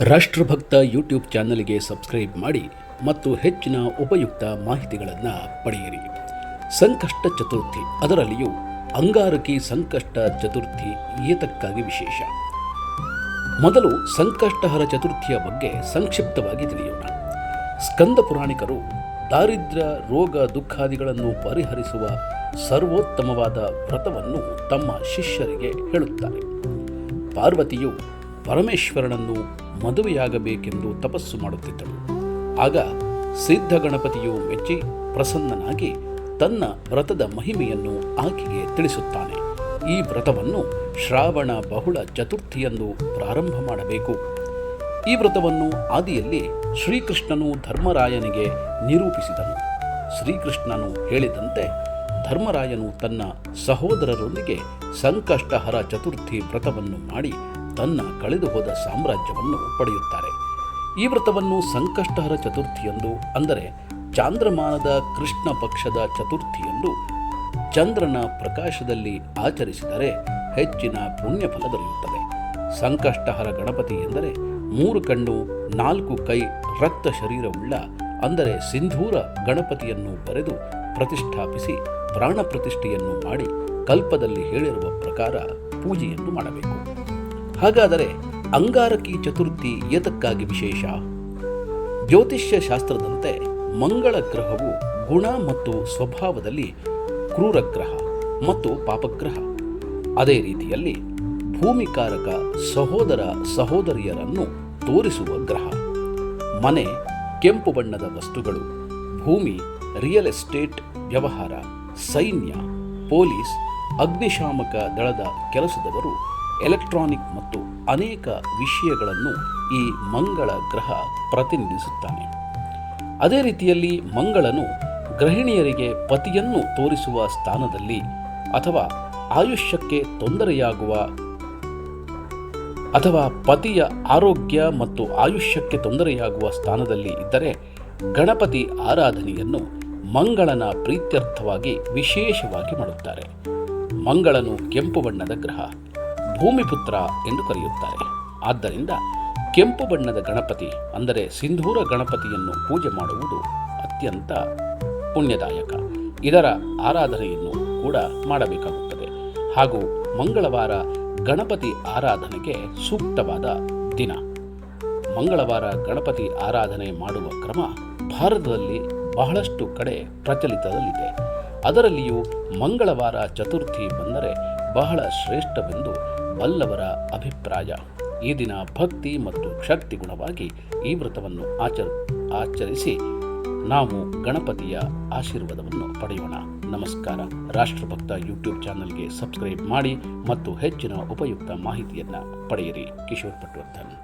ರಾಷ್ಟ್ರಭಕ್ತ YouTube ಚಾನಲ್ಗೆ subscribe ಮಾಡಿ ಮತ್ತು ಹೆಚ್ಚಿನ ಉಪಯುಕ್ತ ಮಾಹಿತಿಗಳನ್ನು ಪಡೆಯಿರಿ. ಸಂಕಷ್ಟ ಚತುರ್ಥಿ, ಅದರಲ್ಲಿಯೂ ಅಂಗಾರಕಿ ಸಂಕಷ್ಟ ಚತುರ್ಥಿ ಏತಕ್ಕಾಗಿ ವಿಶೇಷ. ಮೊದಲು ಸಂಕಷ್ಟಹರ ಚತುರ್ಥಿಯ ಬಗ್ಗೆ ಸಂಕ್ಷಿಪ್ತವಾಗಿ ತಿಳಿಯೋಣ. ಸ್ಕಂದ ಪುರಾಣಿಕರು ದಾರಿದ್ರ್ಯ ರೋಗ ದುಃಖಾದಿಗಳನ್ನು ಪರಿಹರಿಸುವ ಸರ್ವೋತ್ತಮವಾದ ವ್ರತವನ್ನು ತಮ್ಮ ಶಿಷ್ಯರಿಗೆ ಹೇಳುತ್ತಾರೆ. ಪಾರ್ವತಿಯು ಪರಮೇಶ್ವರನನ್ನು ಮದುವೆಯಾಗಬೇಕೆಂದು ತಪಸ್ಸು ಮಾಡುತ್ತಿದ್ದಳು. ಆಗ ಸಿದ್ಧಗಣಪತಿಯು ಮೆಚ್ಚಿ ಪ್ರಸನ್ನನಾಗಿ ತನ್ನ ವ್ರತದ ಮಹಿಮೆಯನ್ನು ಆಕೆಗೆ ತಿಳಿಸುತ್ತಾನೆ. ಈ ವ್ರತವನ್ನು ಶ್ರಾವಣ ಬಹುಳ ಚತುರ್ಥಿಯಂದು ಪ್ರಾರಂಭ ಮಾಡಬೇಕು. ಈ ವ್ರತವನ್ನು ಆದಿಯಲ್ಲಿ ಶ್ರೀಕೃಷ್ಣನು ಧರ್ಮರಾಯನಿಗೆ ನಿರೂಪಿಸಿದನು. ಶ್ರೀಕೃಷ್ಣನು ಹೇಳಿದಂತೆ ಧರ್ಮರಾಯನು ತನ್ನ ಸಹೋದರರೊಂದಿಗೆ ಸಂಕಷ್ಟಹರ ಚತುರ್ಥಿ ವ್ರತವನ್ನು ಮಾಡಿ ತನ್ನ ಕಳೆದುಹೋದ ಸಾಮ್ರಾಜ್ಯವನ್ನು ಪಡೆಯುತ್ತಾರೆ. ಈ ವ್ರತವನ್ನು ಸಂಕಷ್ಟಹರ ಚತುರ್ಥಿಯಂದು ಅಂದರೆ ಚಾಂದ್ರಮಾನದ ಕೃಷ್ಣ ಪಕ್ಷದ ಚತುರ್ಥಿಯಂದು ಚಂದ್ರನ ಪ್ರಕಾಶದಲ್ಲಿ ಆಚರಿಸಿದರೆ ಹೆಚ್ಚಿನ ಪುಣ್ಯಫಲ ದೊರೆಯುತ್ತದೆ. ಸಂಕಷ್ಟಹರ ಗಣಪತಿ ಎಂದರೆ ಮೂರು ಕಣ್ಣು, ನಾಲ್ಕು ಕೈ, ರಕ್ತ ಶರೀರವುಳ್ಳ ಅಂದರೆ ಸಿಂಧೂರ ಗಣಪತಿಯನ್ನು ಬರೆದು ಪ್ರತಿಷ್ಠಾಪಿಸಿ ಪ್ರಾಣ ಪ್ರತಿಷ್ಠೆಯನ್ನು ಮಾಡಿ ಕಲ್ಪದಲ್ಲಿ ಹೇಳಿರುವ ಪ್ರಕಾರ ಪೂಜೆಯನ್ನು ಮಾಡಬೇಕು. ಹಾಗಾದರೆ ಅಂಗಾರಕಿ ಚತುರ್ಥಿ ಏತಕ್ಕಾಗಿ ವಿಶೇಷ? ಜ್ಯೋತಿಷ್ಯ ಶಾಸ್ತ್ರದಂತೆ ಮಂಗಳ ಗ್ರಹವು ಗುಣ ಮತ್ತು ಸ್ವಭಾವದಲ್ಲಿ ಕ್ರೂರ ಗ್ರಹ ಮತ್ತು ಪಾಪಗ್ರಹ. ಅದೇ ರೀತಿಯಲ್ಲಿ ಭೂಮಿಕಾರಕ ಸಹೋದರ ಸಹೋದರಿಯರನ್ನು ತೋರಿಸುವ ಗ್ರಹ. ಮನೆ, ಕೆಂಪು ಬಣ್ಣದ ವಸ್ತುಗಳು, ಭೂಮಿ, ರಿಯಲ್ ಎಸ್ಟೇಟ್, ವ್ಯವಹಾರ, ಸೈನ್ಯ, ಪೊಲೀಸ್, ಅಗ್ನಿಶಾಮಕ ದಳದ ಕೆಲಸದವರು ಎಲೆಕ್ಟ್ರಾನಿಕ್ ಮತ್ತು ಅನೇಕ ವಿಷಯಗಳನ್ನು ಈ ಮಂಗಳ ಗ್ರಹ ಪ್ರತಿನಿಧಿಸುತ್ತಾನೆ. ಅದೇ ರೀತಿಯಲ್ಲಿ ಮಂಗಳನು ಗೃಹಿಣಿಯರಿಗೆ ಪತಿಯನ್ನು ತೋರಿಸುವ ಸ್ಥಾನದಲ್ಲಿ ಅಥವಾ ಆಯುಷ್ಯಕ್ಕೆ ತೊಂದರೆಯಾಗುವ ಅಥವಾ ಪತಿಯ ಆರೋಗ್ಯ ಮತ್ತು ಆಯುಷ್ಯಕ್ಕೆ ತೊಂದರೆಯಾಗುವ ಸ್ಥಾನದಲ್ಲಿ ಇದ್ದರೆ ಗಣಪತಿ ಆರಾಧನೆಯನ್ನು ಮಂಗಳನ ಪ್ರೀತ್ಯರ್ಥವಾಗಿ ವಿಶೇಷವಾಗಿ ಮಾಡುತ್ತಾರೆ. ಮಂಗಳನು ಕೆಂಪು ಬಣ್ಣದ ಗ್ರಹ. ಭೂಮಿಪುತ್ರ ಎಂದು ಕರೆಯುತ್ತಾರೆ. ಆದ್ದರಿಂದ ಕೆಂಪು ಬಣ್ಣದ ಗಣಪತಿ ಅಂದರೆ ಸಿಂಧೂರ ಗಣಪತಿಯನ್ನು ಪೂಜೆ ಮಾಡುವುದು ಅತ್ಯಂತ ಪುಣ್ಯದಾಯಕ. ಇದರ ಆರಾಧನೆಯನ್ನು ಕೂಡ ಮಾಡಬೇಕಾಗುತ್ತದೆ. ಹಾಗೂ ಮಂಗಳವಾರ ಗಣಪತಿ ಆರಾಧನೆಗೆ ಸೂಕ್ತವಾದ ದಿನ. ಮಂಗಳವಾರ ಗಣಪತಿ ಆರಾಧನೆ ಮಾಡುವ ಕ್ರಮ ಭಾರತದಲ್ಲಿ ಬಹಳಷ್ಟು ಕಡೆ ಪ್ರಚಲಿತದಲ್ಲಿದೆ. ಅದರಲ್ಲಿಯೂ ಮಂಗಳವಾರ ಚತುರ್ಥಿ ಬಂದರೆ ಬಹಳ ಶ್ರೇಷ್ಠವೆಂದು ಬಲ್ಲವರ ಅಭಿಪ್ರಾಯ. ಈ ದಿನ ಭಕ್ತಿ ಮತ್ತು ಶಕ್ತಿ ಗುಣವಾಗಿ ಈ ವ್ರತವನ್ನು ಆಚರ, ಆಚರಿಸಿ ನಾವು ಗಣಪತಿಯ ಆಶೀರ್ವಾದವನ್ನು ಪಡೆಯೋಣ. ನಮಸ್ಕಾರ. ರಾಷ್ಟ್ರಭಕ್ತ ಯೂಟ್ಯೂಬ್ ಚಾನಲ್ಗೆ ಸಬ್ಸ್ಕ್ರೈಬ್ ಮಾಡಿ ಮತ್ತು ಹೆಚ್ಚಿನ ಉಪಯುಕ್ತ ಮಾಹಿತಿಯನ್ನು ಪಡೆಯಿರಿ. ಕಿಶೋರ್ ಪಟ್ವರ್ಧನ್.